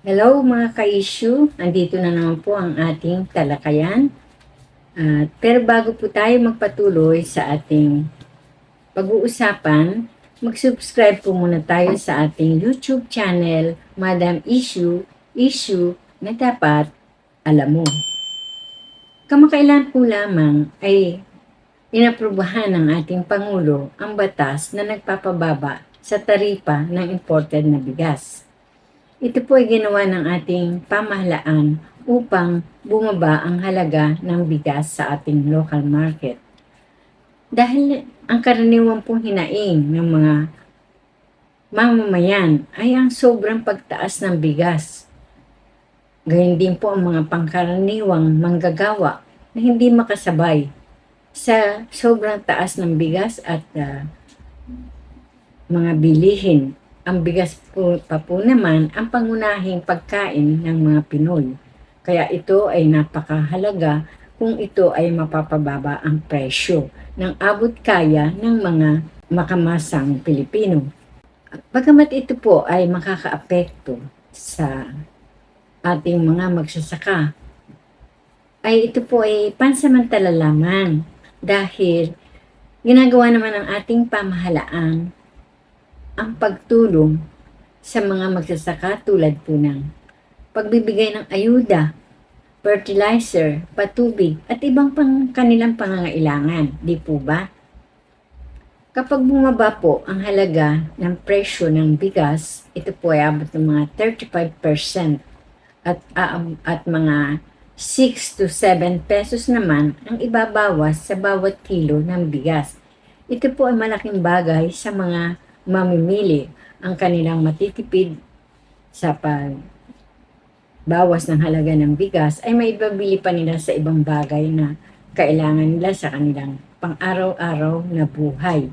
Hello mga ka-issue, andito na naman po ang ating talakayan. At pero bago po tayo magpatuloy sa ating pag-uusapan, mag-subscribe po muna tayo sa ating YouTube channel, Madam Issue, Issue na dapat alam mo. Kamakailan po lamang ay inaprubahan ng ating Pangulo ang batas na nagpapababa sa taripa ng imported na bigas. Ito po ay ginawa ng ating pamahalaan upang bumaba ang halaga ng bigas sa ating local market. Dahil ang karaniwang pong hinaing ng mga mamamayan ay ang sobrang pagtaas ng bigas. Gayun din po ang mga pangkaraniwang manggagawa na hindi makasabay sa sobrang taas ng bigas at ah, mga bilihin ang bigas po, pa po naman ang pangunahing pagkain ng mga Pinoy. Kaya ito ay napakahalaga kung ito ay mapapababa ang presyo ng abot kaya ng mga makamasang Pilipino. Bagamat ito po ay makakaapekto sa ating mga magsasaka, ay ito po ay pansamantala lamang dahil ginagawa naman ng ating pamahalaan ang pagtulong sa mga magsasaka tulad po ng pagbibigay ng ayuda, fertilizer, patubig, at ibang pang kanilang pangangailangan. Di po ba? Kapag bumaba po ang halaga ng presyo ng bigas, ito po ay abot ng mga 35% at, aam- at mga 6 to 7 pesos naman ang ibabawas sa bawat kilo ng bigas. Ito po ay malaking bagay sa mga mamimili ang kanilang matitipid sa pag bawas ng halaga ng bigas ay may ibabili pa nila sa ibang bagay na kailangan nila sa kanilang pang-araw-araw na buhay.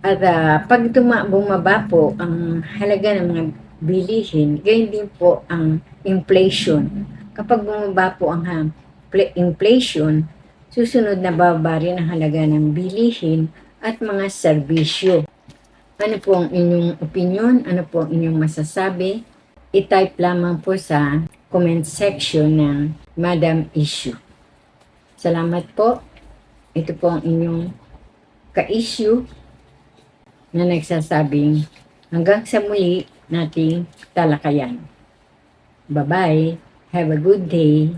At ah, pag tuma- bumaba po ang halaga ng mga bilihin, gayon din po ang inflation. Kapag bumaba po ang ha- pl- inflation, susunod na bababa rin ang halaga ng bilihin at mga serbisyo. Ano po ang inyong opinion? Ano po ang inyong masasabi? I-type lamang po sa comment section ng Madam Issue. Salamat po. Ito po ang inyong ka-issue na nagsasabing hanggang sa muli nating talakayan. Bye-bye. Have a good day.